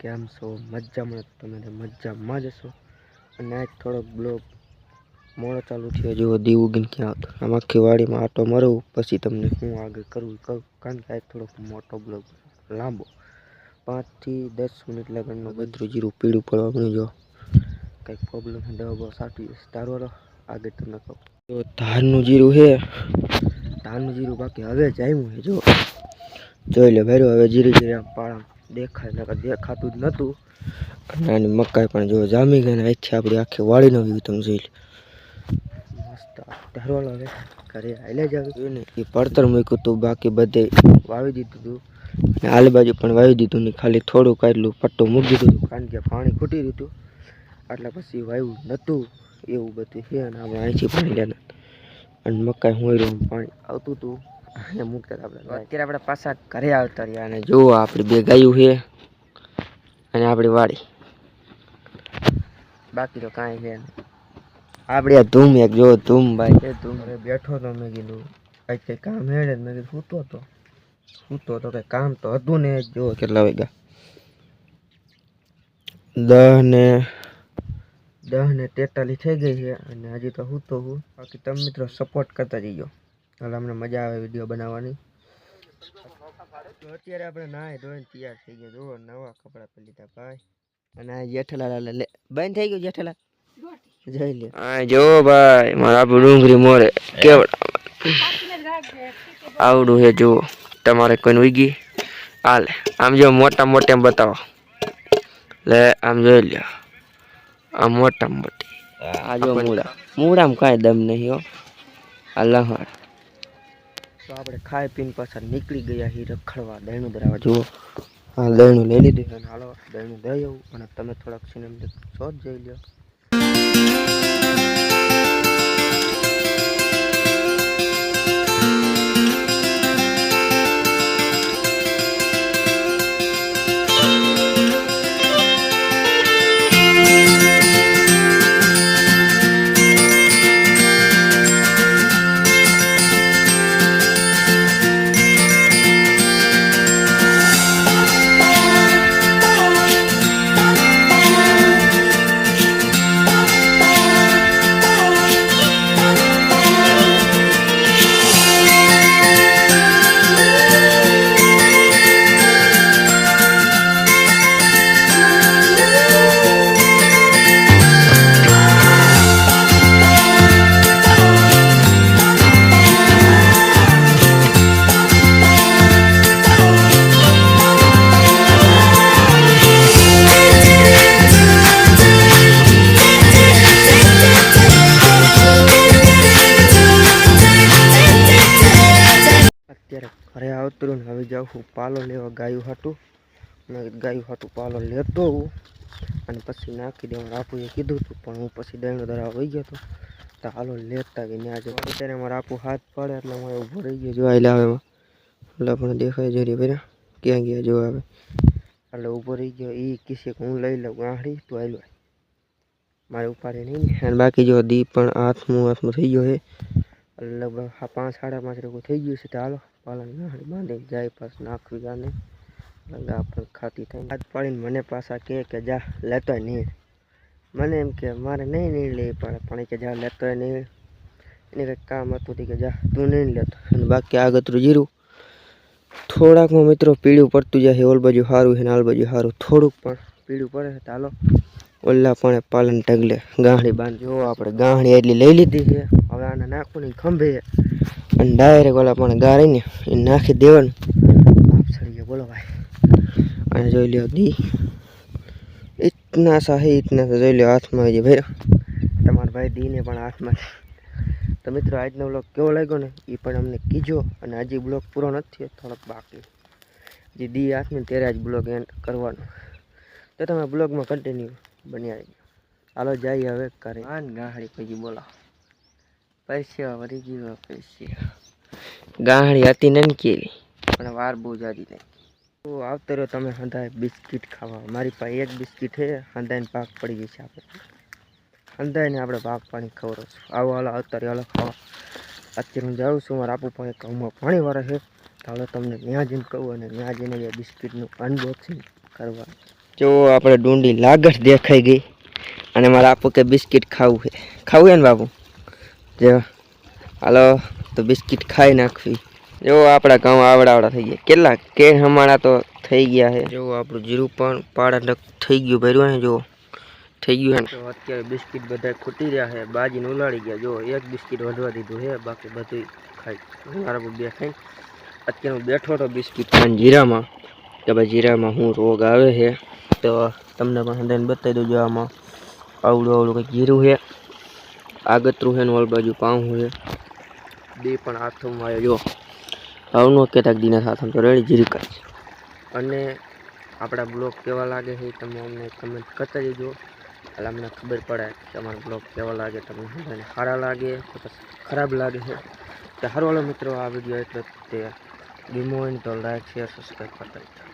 કેમ છો, મજામાં તમે તો મજામાં જ છો અને આજ થોડોક બ્લોગ મોડો ચાલુ થયો જેવો દીવ ઉગીને ક્યાં આવતો આમ આખી વાડીમાં આટો મરવું પછી તમને હું આગળ કરવું કહું. કારણ કે આજ થોડોક મોટો બ્લોગ લાંબો. પાંચથી દસ મિનિટ લગનનું બધું જીરું પીળું પડવા મળ્યું જો કંઈક પ્રોબ્લેમ દવા બવા સાટવી તારો વાળો આગળ તમને કહું. જો ધારનું જીરું છે. ધારનું જીરું બાકી હવે જામ્યું છે જો જોઈ લે, ભર્યો, હવે જીરું, જીરી પાળા દેખાય, નકર દેખાતું જ નહોતું અને મકાઈ પણ જો જામી ગઈ ને અહીંથી આપણી આખી વાળીનો વ્યૂ તમે જોઈ લો. મસ્ત ધારવાળ હવે ઘરે હાલે જ આવી. ને, એ પડતર મૂક્યું હતું બાકી બધે વાવી દીધું હતું ને આલી બાજુ પણ વાવી દીધું ને ખાલી થોડું કાઢલું, પટ્ટું મૂકી દીધું હતું કારણ કે પાણી ખૂટી રહ્યું હતું. એટલે પછી વાવ્યું નહોતું એવું બધું છે. અને આપણે અહીંથી પાણી લેના અને મકાઈ હોય પાણી આવતું હતું. અહીંયા મૂકતા હતા આપણે. અત્યારે આપણે પાછા ઘરે આવતા રહ્યા અને જુઓ આપણી બે ગાયું છે અને આપણી વાડી. બાકી તો કાંઈ છે આપણે ધૂમ એક જો ધૂમ ભાઈ. એ ધૂમ બેઠો તો મેં કીધું. કંઈક કંઈક કામ હેડે મેં કીધું સૂતો તો. સૂતો તો કઈ કામ તો હતું ને જો કેટલા વાગ્યા. દહ ને દહ ને તેતાલીસ થઈ ગઈ છે અને હજી તો હું તો હું. બાકી તમે મિત્રો સપોર્ટ કરતા જઈજો. એટલે અમને મજા આવે વીડિયો બનાવવાની. તો અત્યારે આપણે નાય ધોઈને તૈયાર થઈ ગયા. જુઓ નવા કપડાં પહેરી લીધા ભાઈ. અને આ જેઠાલાલ લે બંધ થઈ ગયું જેઠાલાલ? જોઈ લે. હા જો ભાઈ મારા ડુંગરી મોરે. કેવડા આવડું હે જુઓ. તમારે કોઈને ઉગી હાલે આમ જો મોટા મોટા એમ બતાવો. લે આમ જોઈ લ્યો. આ મોટા મોટી. આ જો મૂળા. મૂળામાં કાંઈ દમ નહીં હો. આ તો આપણે ખાઈ પીને પાછા નીકળી ગયા હી રખડવા દહીણું ધરાવવા જુઓ હા દહીણું લઈ લીધું અને હાલો દહીણું દઈ આવું. અને તમે થોડાક સિનેમ શોધ જોઈ લ્યો. અત્યારે ઘરે આવતરું ને હવે જાઉં હું પાલો લેવા ગાયું હાટું. મેં ગાયું હાટું પાલો લેતો અને પછી નાખી દેવા રાપુએ કીધું હતું, પણ હું પછી દહીણો ધરાવા વહી ગયો હતો તો હાલો લેતા કે ત્યાં જો અત્યારે મારે આપું હાથ પડે, એટલે મારે ઊભો રહી ગયો, જો આયલા આવે એટલે પણ દેખાય જરી ભર્યા ક્યાં ગયા જો આવે. એટલે ઊભો રહી ગયો. એ કિસ્સે હું લઈ લઉં ગાંઠી, તું આયલો મારે ઉપાડે નહીં ને. અને બાકી જો દીપ પણ હાથમાં હાથમાં થઈ ગયો છે. લગભગ પાંચ સાડા પાંચ રોગો થઈ ગયું છે, તો હાલો. પાલન ગાંઠી બાંધી જાય પાસ નાખવી ગાને. એટલે આ પણ ખાતી થાય હાથ પાડીને મને પાછા કહે કે, જા લેતોય નહીં મને એમ કે, મારે નહીં નહીં લેવી પડે. પણ એ કે, જા લેતોય નહીં એને કંઈક કામ હતું તે કે, જા, તું નહીં લેતો. અને બાકી આગતરું જીરું. થોડાકમાં મિત્રો પીળું પડતું જાય, ઓલ બાજુ સારું છે ને આલ બાજુ સારું થોડુંક પણ પીળું પડે છે તો હાલો. ઓલા પણ પાલન ઢગલે. ગાંહડી બાંધ. જો આપણે ગાંહડી એટલી લઈ લીધી છે. હવે આને નાખવું નહીં ખંભે અને ડાયરેક્ટ ઓલા પણ ગાળીને એ નાખી દેવાનું. આપ બોલો ભાઈ. અને જોઈ લ્યો દી. ઇતના સા હે, ઇતના સા. જોઈ લ્યો હાથમાં જે ભાઈ તમારા ભાઈ દીને પણ હાથમાં. તો મિત્રો, આજનો બ્લોગ કેવો લાગ્યો ને? એ પણ અમને કીજો અને હજી બ્લોગ પૂરો નથી થોડોક બાકી. જે દી હાથમાં ત્યારે જ બ્લોગ એન્ડ કરવાનો. તો તમે બ્લોગમાં કન્ટિન્યુ બન્યા રહેજો. હાલો, જઈએ હવે કરે આન ગાહડી પછી બોલો પૈસા વળી ગયો પૈસા. ગાહણી હતી નનકેલી પણ વાર બહુ જાડી નહીં તો આવતો રહ્યો તમે હંધાય બિસ્કિટ ખાવા. મારી પાસે એક બિસ્કિટ છે, હંધાઈને પાક પડી ગઈ છે આપણે. હંધાઈને આપણે પાક પાણી ખવડો છું આવો, હાલો, આવતા હાલો, ખાવા. અત્યારે હું જાઉં છું, મારા આપું પણ ઘઉંમાં પાણી વાળા છે. તો હવે તમને ત્યાં જઈને કહું અને ત્યાં જઈને એ બિસ્કિટનું અનબોક્સિંગ કરવા. જો આપણે ડુંડી લાગટ દેખાઈ ગઈ. અને મારે આપું કે બિસ્કિટ ખાવું છે. ખાવું છે ને બાપુ? જો, હાલો, તો બિસ્કિટ ખાઈ નાખવી. જો, આપણા ગામ આવડા આવડા થઈ ગયા. કેટલા કે હમણાં તો થઈ ગયા છે. જો, આપણું જીરું પણ પાડા થઈ ગયું, ભર્યું ને જો. થઈ ગયું છે અત્યારે બિસ્કિટ બધા ખૂટી રહ્યા છે. બાજીને ઉલાડી ગયા. જો, એક બિસ્કિટ વધવા દીધું છે, બાકી બધું ખાઈ. મારા બે ખાઈ અત્યારે હું બેઠો હતો બિસ્કિટ ખાઈને જીરામાં. કે ભાઈ જીરામાં હું રોગ આવે છે, તો તમને પણ બતાવી દઉં જો આમાં આવડું આવડું કંઈક જીરું છે. આગતરું છે ને ઓલ બાજુ પાઉં છે બે પણ હાથમાં આવ્યો જો. આવનો કહેતા દીના હાથમાં તો રેડી જીરી કાઢી અને આપણા બ્લોગ કેવા લાગે છે તમે અમને કમેન્ટ કરતા જજો. એટલે અમને ખબર પડે કે અમારો બ્લોગ કેવા લાગે, તમને બધાને સારા લાગે ખરાબ લાગે છે? તો હારો મિત્રો, આ વીડિયો એટલે તે બીમો હોય તો લાઈક શેર સબસ્ક્રાઈબ કરતા.